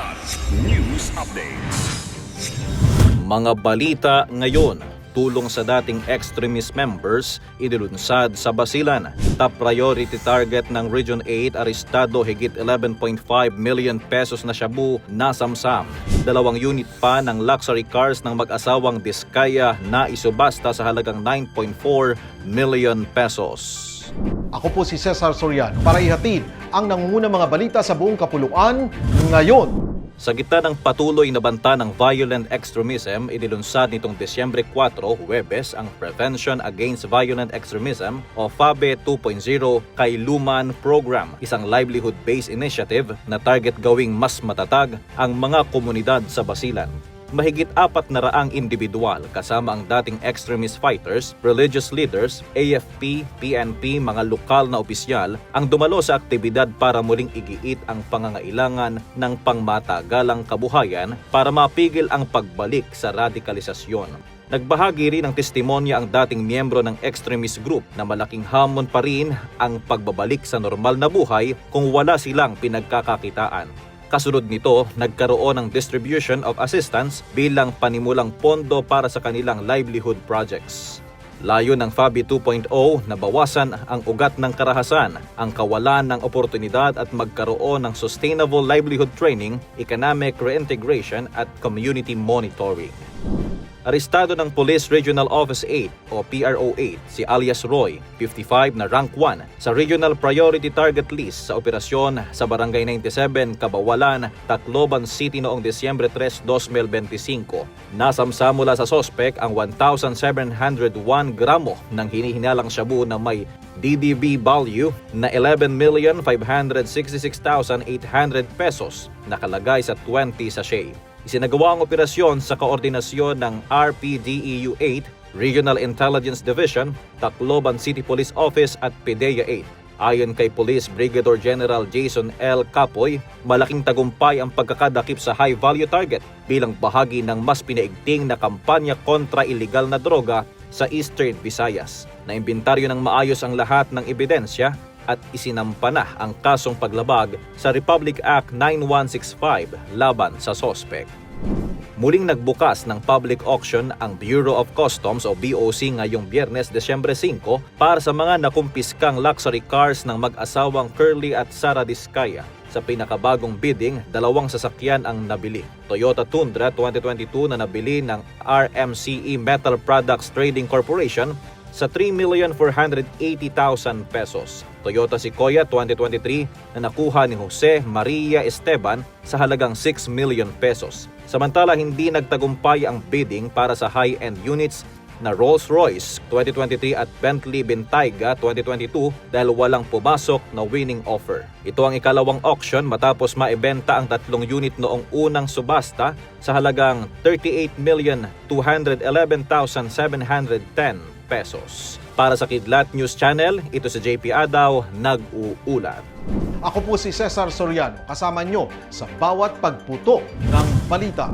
Kilat News Updates. Mga balita ngayon, tulong sa dating extremist members inilunsad sa Basilan. Top priority target ng Region 8 arestado higit 11.5 million pesos na shabu na samsam. Dalawang unit pa ng luxury cars ng mag-asawang Diskaya na isubasta sa halagang 9.4 million pesos. Ako po si Cesar Soriano para ihatid ang nangungunang mga balita sa buong kapuluan ngayon. Sa gitna ng patuloy na banta ng violent extremism, inilunsad nitong Desyembre 4, Huwebes, ang Prevention Against Violent Extremism o FABE 2.0 kay Luman Program, isang livelihood-based initiative na target gawing mas matatag ang mga komunidad sa Basilan. Mahigit apat na raang individual kasama ang dating extremist fighters, religious leaders, AFP, PNP, mga lokal na opisyal ang dumalo sa aktibidad para muling igiit ang pangangailangan ng pangmatagalang kabuhayan para mapigil ang pagbalik sa radikalisasyon. Nagbahagi rin ng testimonya ang dating miyembro ng extremist group na malaking hamon pa rin ang pagbabalik sa normal na buhay kung wala silang pinagkakakitaan. Kasunod nito, nagkaroon ng distribution of assistance bilang panimulang pondo para sa kanilang livelihood projects. Layo ng FABI 2.0 na bawasan ang ugat ng karahasan, ang kawalan ng oportunidad at magkaroon ng sustainable livelihood training, economic reintegration at community monitoring. Arestado ng Police Regional Office 8 o PRO8 si alias Roy, 55 na rank 1 sa Regional Priority Target List sa operasyon sa Barangay 97, Kabawalan, Tacloban City noong Desyembre 3, 2025. Nasamsa mula sa sospek ang 1,701 gramo ng hinihinalang shabu na may DDB value na 11,566,800 pesos nakalagay sa 20 sachet. Isinagawa ang operasyon sa koordinasyon ng RPDEU 8, Regional Intelligence Division, Tacloban City Police Office at PDEA 8. Ayon kay Police Brigadier General Jason L. Capoy, malaking tagumpay ang pagkakadakip sa high-value target bilang bahagi ng mas pinaigting na kampanya kontra iligal na droga sa Eastern Visayas. Naimbentaryo ng maayos ang lahat ng ebidensya at isinampa na ang kasong paglabag sa Republic Act 9165 laban sa sospek. Muling nagbukas ng public auction ang Bureau of Customs o BOC ngayong Biyernes, Desyembre 5 para sa mga nakumpiskang luxury cars ng mag-asawang Curly at Sara Diskaya. Sa pinakabagong bidding, dalawang sasakyan ang nabili. Toyota Tundra 2022 na nabili ng RMCE Metal Products Trading Corporation sa 3,480,000 pesos. Toyota Sequoia 2023 na nakuha ni Jose Maria Esteban sa halagang 6 million pesos. Samantala hindi nagtagumpay ang bidding para sa high-end units na Rolls-Royce 2023 at Bentley Bentayga 2022 dahil walang pumasok na winning offer. Ito ang ikalawang auction matapos maibenta ang tatlong unit noong unang subasta sa halagang 38,211,710 pesos. Para sa Kidlat News Channel, ito si JP Adaw, nag-uulat. Ako po si Cesar Soriano, kasama nyo sa bawat pagputo ng balita.